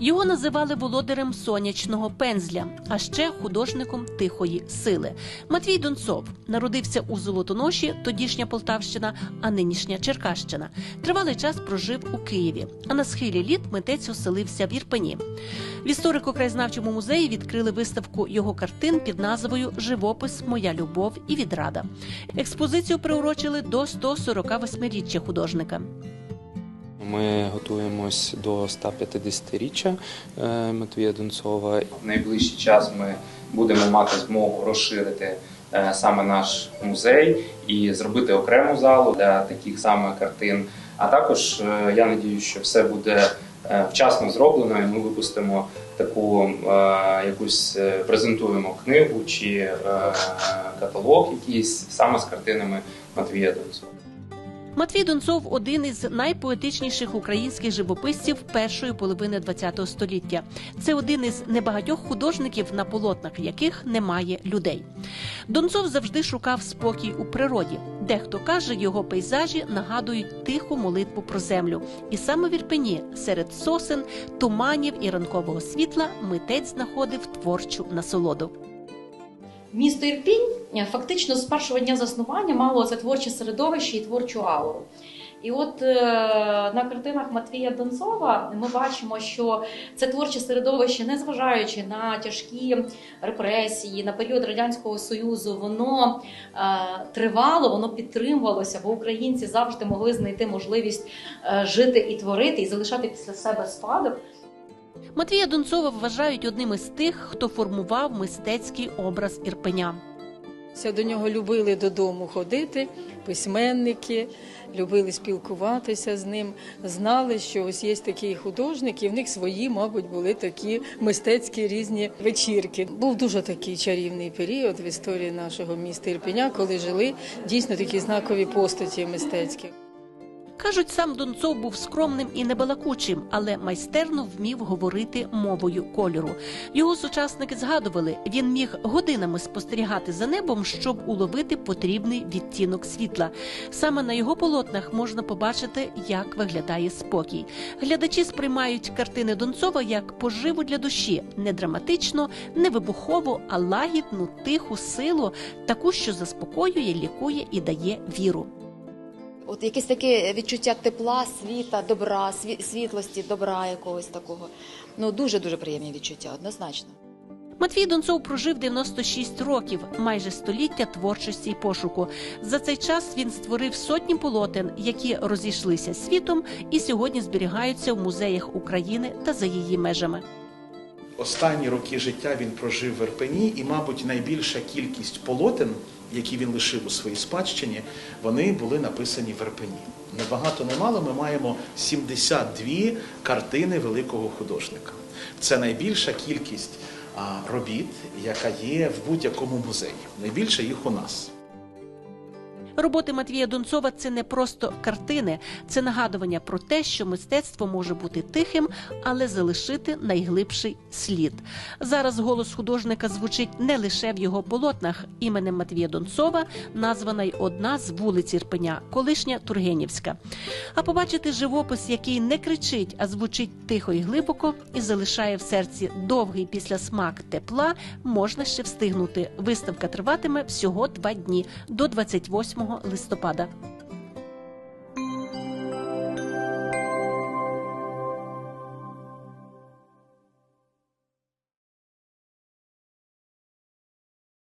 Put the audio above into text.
Його називали володарем сонячного пензля, а ще художником тихої сили. Матвій Донцов народився у Золотоноші, тодішня Полтавщина, а нинішня Черкащина. Тривалий час прожив у Києві. А на схилі літ митець оселився в Ірпені. В історико-краєзнавчому музеї відкрили виставку його картин під назвою Живопис Моя любов і відрада. Експозицію приурочили до 148-річчя художника. Ми готуємось до 150-річчя е, Матвія Донцова. В найближчий час ми будемо мати змогу розширити е, саме наш музей і зробити окрему залу для таких саме картин. А також е, я надію, що все буде вчасно зроблено, і ми випустимо таку якусь презентуємо книгу чи каталог якийсь саме з картинами Матвія Донцова. Матвій Донцов один із найпоетичніших українських живописців першої половини ХХ століття. Це один із небагатьох художників, на полотнах яких немає людей. Донцов завжди шукав спокій у природі. Дехто каже, його пейзажі нагадують тиху молитву про землю. І саме в Ірпені, серед сосен, туманів і ранкового світла, митець знаходив творчу насолоду. Місто Ірпінь е, фактично з першого дня заснування мало це творче середовище і творчу ауру. І от е, на картинах Матвія Донцова ми бачимо, що це творче середовище, незважаючи на тяжкі репресії, на період радянського союзу, воно е, тривало, воно підтримувалося, бо українці завжди могли знайти можливість жити і творити, і залишати після себе спадок. Матвія Донцова вважають одним із тих, хто формував мистецький образ Ірпеня. До нього любили додому ходити, письменники, любили спілкуватися з ним, знали, що ось є такий художник, і в них свої, мабуть, були такі мистецькі різні вечірки. Був дуже такий чарівний період в історії нашого міста Ірпеня, коли жили дійсно такі знакові постаті мистецькі. Кажуть, сам Донцов був скромним і небалакучим, але майстерно вмів говорити мовою кольору. Його сучасники згадували, він міг годинами спостерігати за небом, щоб уловити потрібний відтінок світла. Саме на його полотнах можна побачити, як виглядає спокій. Глядачі сприймають картини Донцова як поживу для душі, не драматично, не вибухову, а лагідну, тиху силу, таку, що заспокоює, лікує і дає віру. От якесь таке відчуття тепла, світа, добра, світлості, добра якогось такого. Ну дуже дуже приємні відчуття, однозначно. Матвій Донцов прожив 96 років, майже століття творчості й пошуку. За цей час він створив сотні полотен, які розійшлися світом і сьогодні зберігаються в музеях України та за її межами. Останні роки життя він прожив в Ірпені, і, мабуть, найбільша кількість полотен, які він лишив у своїй спадщині, вони були написані в Ірпені. Не багато, не мало. Ми маємо 72 картини великого художника. Це найбільша кількість робіт, яка є в будь-якому музеї. Найбільше їх у нас. Роботи Матвія Донцова це не просто картини, це нагадування про те, що мистецтво може бути тихим, але залишити найглибший слід. Зараз голос художника звучить не лише в його полотнах. Іменем Матвія Донцова названа й одна з вулиць Ірпеня, колишня Тургенівська. А побачити живопис, який не кричить, а звучить тихо і глибоко, і залишає в серці довгий післясмак тепла, можна ще встигнути. Виставка триватиме всього два дні до 28 листопада.